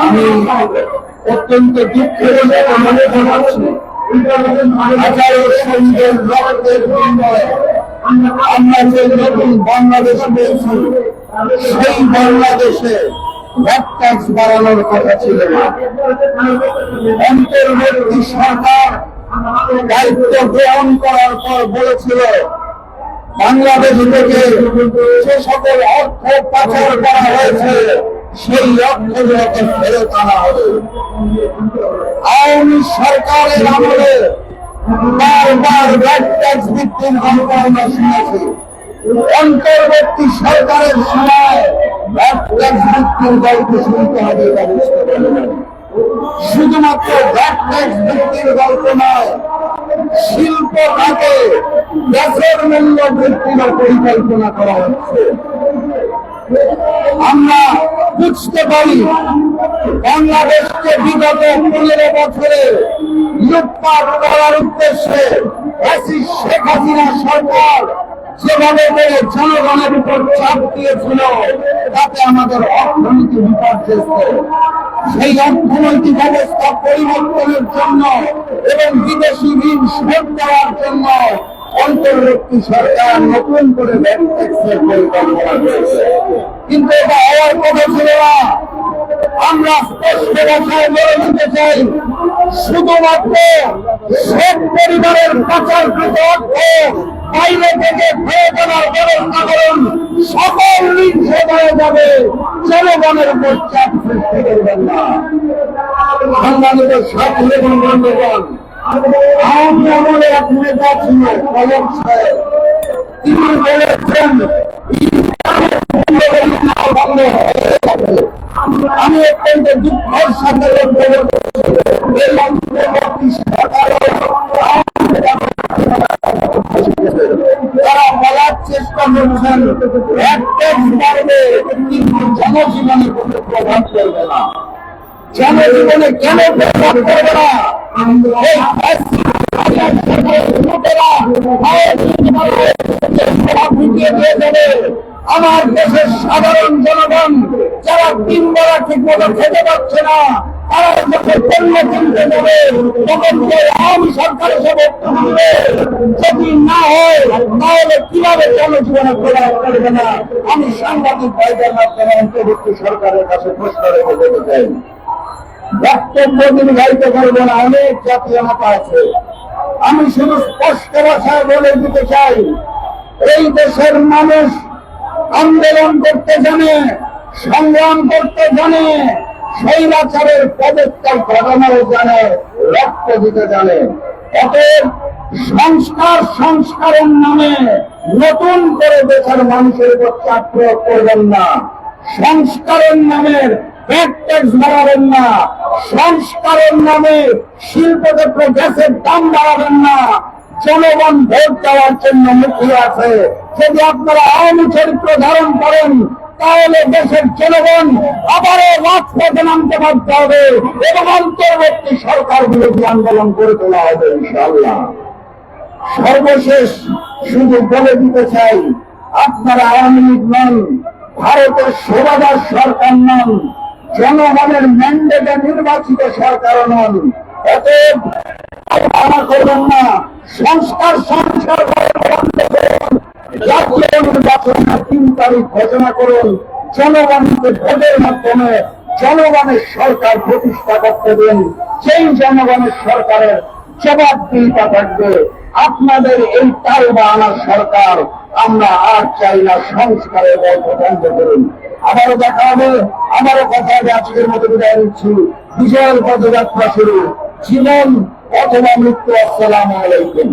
আমি অত্যন্ত দুঃখের সাথে মনে জানাচ্ছি হাজারো সৈন্যের রক্তের আমরা যে নতুন বাংলাদেশ পেয়েছি সেই বাংলাদেশে ভ্যাট ট্যাক্স বাড়ানোর কথা ছিল অন্তর্বর্তী সরকার দায়িত্ব গ্রহণ করার পর বলেছিল বাংলাদেশ থেকে যে সকল অর্থ পাচার করা হয়েছে, সেই অর্থগুলোকে ফেরত আনা হবে। আওয়ামী সরকারের আমলে অন্তর্বর্তী সরকারের সময় গল্প শুধুমাত্র গল্প নয়, শিল্প খাতে গ্যাসের মূল্য বৃদ্ধির পরিকল্পনা করা আমরা বুঝতে পারি বাংলাদেশকে বিগত পনেরো বছরে লুটপাট করার উদ্দেশ্যে শেখ হাসিনা সরকার যেভাবে করে জনগণের উপর চাপ দিয়েছিল, তাতে আমাদের অর্থনীতি বিপর্যস্ত। সেই অর্থনৈতিক অবস্থা পরিবর্তনের জন্য এবং বিদেশি ঋণ শোধ দেওয়ার জন্য অন্তর্বর্তী সরকার নতুন করে কিন্তু এটা হওয়ার কথা ছিল না। আমরা স্পষ্ট ভাষায় বলে দিতে চাই, শুধুমাত্র সব পরিবারের পাচারকৃত অর্থ বাইরে থেকে ফেরত আনার ব্যবস্থা করুন। সকল ঋণ শোধ যাবে। জনগণের উপর চাপ সৃষ্টি করবেন না। সম্মানিত সাথী বন্ধুগণ হয়ে যাবে। আমি অত্যন্ত দুঃখের সাথে জনজীবনে কোনো প্রভাব পড়বে না আমার দেশের সাধারণ জনগণ, যারা তিন বেলা ঠিক মতো খেতে পারছে না, তারা যখন পণ্য কিনতে যাবে, তখন আওয়ামী সরকার এসে বক্তব্য যদি না হয়, তাহলে কীভাবে জনজীবনে প্রভাব করবে না? আমি সাংবাদিক ভাইদের মাধ্যমে অন্তর্ভুক্ত সরকারের কাছে প্রশ্ন রেখে যেতে চাই। বক্তব্য না, অনেক আছে। আমি শুধু স্পষ্ট ভাষায় বলে দিতে চাই, এই দেশের মানুষ আন্দোলন করতে জানে, সংগ্রাম করতে জানে স্বৈরাচারের পদত্যাগ জানে, রক্ত দিতে জানে। অতএব সংস্কার সংস্কারের নামে নতুন করে দেশের মানুষের উপর চাপ প্রয়োগ করবেন না। সংস্কারের নামে ভ্যাট বাড়াবেন না সংস্কারের নামে শিল্পক্ষেত্র গ্যাসের দাম বাড়াবেন না। জনগণ ভোট দেওয়ার জন্য আছে। যদি আপনারা আওয়ামী চরিত্র ধারণ করেন, তাহলে দেশের জনগণ আবারও রাজপথে নামতে বাধ্য হবে এবং অন্তর্বর্তী সরকার বিরোধী আন্দোলন করে তোলা হবে ইনশাআল্লাহ। সর্বশেষ শুধু বলে দিতে চাই, আপনারা আওয়ামী লীগ নন, ভারতের সেবাদার সরকার নন। জনগণের ম্যান্ডেটে নির্বাচিত সরকার নন। করবেন না। সংস্কার সংস্কার জাতীয় নির্বাচনের তিন তারিখ ঘোষণা করুন। জনগণকে ভোটের মাধ্যমে জনগণের সরকার প্রতিষ্ঠা করতে দিন। সেই জনগণের সরকারের জবাবদিহিতা থাকবে। আপনাদের এই তাল বা আনার সরকার, আমরা আর চাই না সংস্কারের বন্ধ করুন আবারও দেখা হবে। আবারও কথা আজকের মতো বিদায় নিচ্ছি। বিশাল পদযাত্রা শুরু। জীবন অথবা মৃত্যু আসসালাম আলাইকুম।